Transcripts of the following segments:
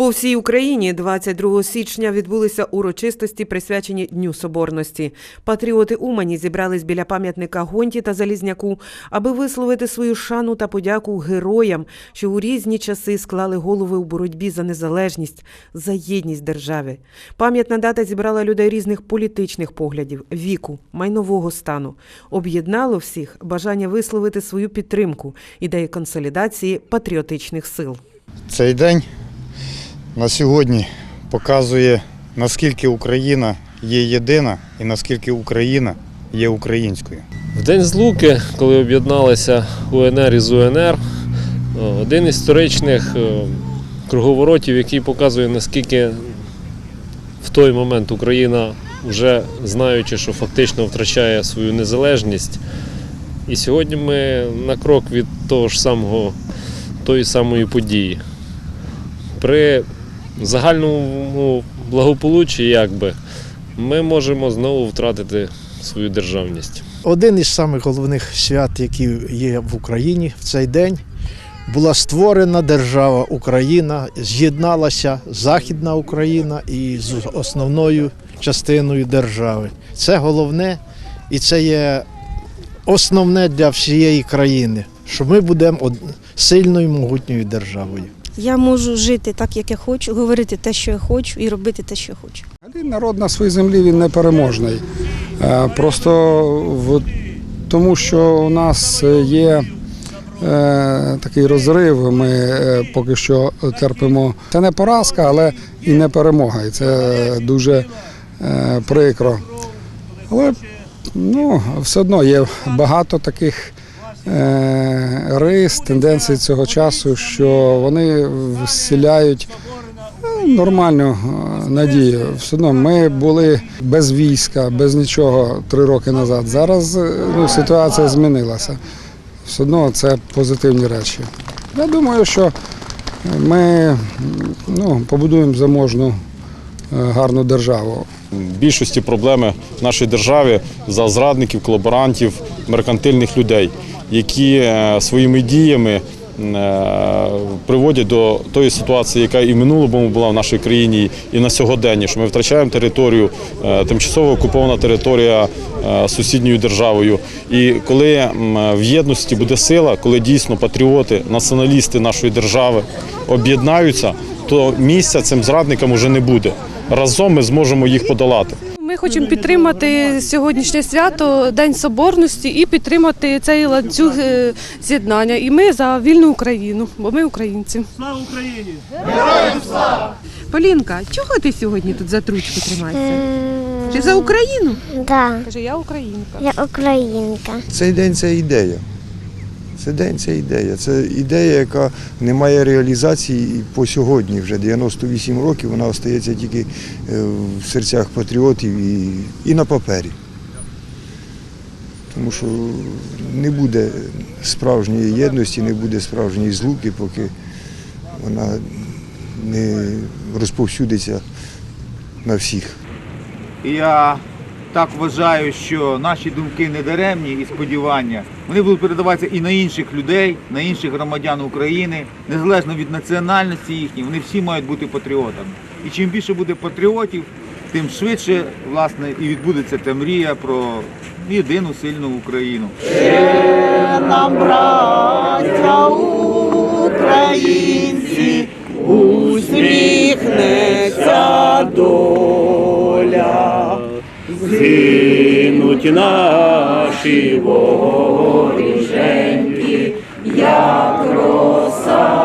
По всій Україні 22 січня відбулися урочистості, присвячені Дню Соборності. Патріоти Умані зібрались біля пам'ятника Гонті та Залізняку, аби висловити свою шану та подяку героям, що у різні часи склали голови у боротьбі за незалежність, за єдність держави. Пам'ятна дата зібрала людей різних політичних поглядів, віку, майнового стану. Об'єднало всіх бажання висловити свою підтримку ідеї консолідації патріотичних сил. Цей день на сьогодні показує, наскільки Україна є єдина і наскільки Україна є українською. В день злуки, коли об'єдналися УНР із УНР, один із історичних круговоротів, який показує, наскільки в той момент Україна, вже знаючи, що фактично втрачає свою незалежність. І сьогодні ми на крок від того ж самого, тої самої події. При загальному благополуччі, якби, ми можемо знову втратити свою державність. Один із самих головних свят, які є в Україні в цей день, була створена держава Україна, з'єдналася Західна Україна із основною частиною держави. Це головне і це є основне для всієї країни, що ми будемо сильною могутньою державою. Я можу жити так, як я хочу, говорити те, що я хочу, і робити те, що я хочу. Народ на своїй землі він непереможний. Е, Просто в тому, що у нас є е, такий розрив, ми е, поки що терпимо. Це не поразка, але і не перемога. І це дуже прикро. Але ну, все одно є багато таких рис, тенденцій цього часу, що вони вселяють ну, нормальну е, надію. Все одно ми були без війська, без нічого три роки назад. Зараз е, ну, ситуація змінилася. Все одно це позитивні речі. Я думаю, що ми ну, побудуємо заможну е, гарну державу. Більшості проблеми в нашій державі за зрадників, колаборантів, меркантильних людей, які е, своїми діями е, приводять до тої ситуації, яка і в минулому була в нашій країні, і на сьогоденні, що ми втрачаємо територію, е, тимчасово окупована територія сусідньою державою. І коли в єдності буде сила, коли дійсно патріоти, націоналісти нашої держави об'єднаються, то місця цим зрадникам уже не буде. Разом ми зможемо їх подолати. Ми хочемо підтримати сьогоднішнє свято, День Соборності, і підтримати цей ланцюг е, з'єднання. І ми за вільну Україну, бо ми українці. Слава Україні! Полінка, чого ти сьогодні тут за тручку тримаєшся? Ти за Україну? Да, Каже, я українка. я українка. Цей день це ідея. Це день це ідея. Це ідея, яка не має реалізації по сьогодні вже 98 років вона остається тільки е, в серцях патріотів і, і на папері. Тому що не буде справжньої єдності, не буде справжньої злуки, поки вона не розповсюдиться на всіх. Я так вважаю, що наші думки не даремні і сподівання. Вони будуть передаватися і на інших людей, на інших громадян України, незалежно від національності їхньої, вони всі мають бути патріотами. І чим більше буде патріотів, тим швидше власне і відбудеться та мрія про єдину сильну Україну. нам, браття українці, усміхнеться доля. Згинуть наші воріженьки, як роса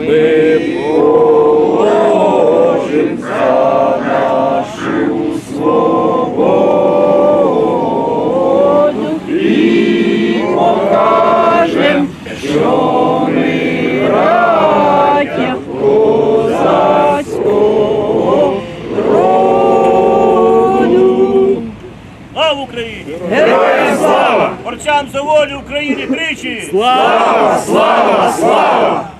ми положим за нашу свободу і покажем, що ми роду. А Україні! Слава! Борцям за волю України тричі! Слава! Слава! Слава!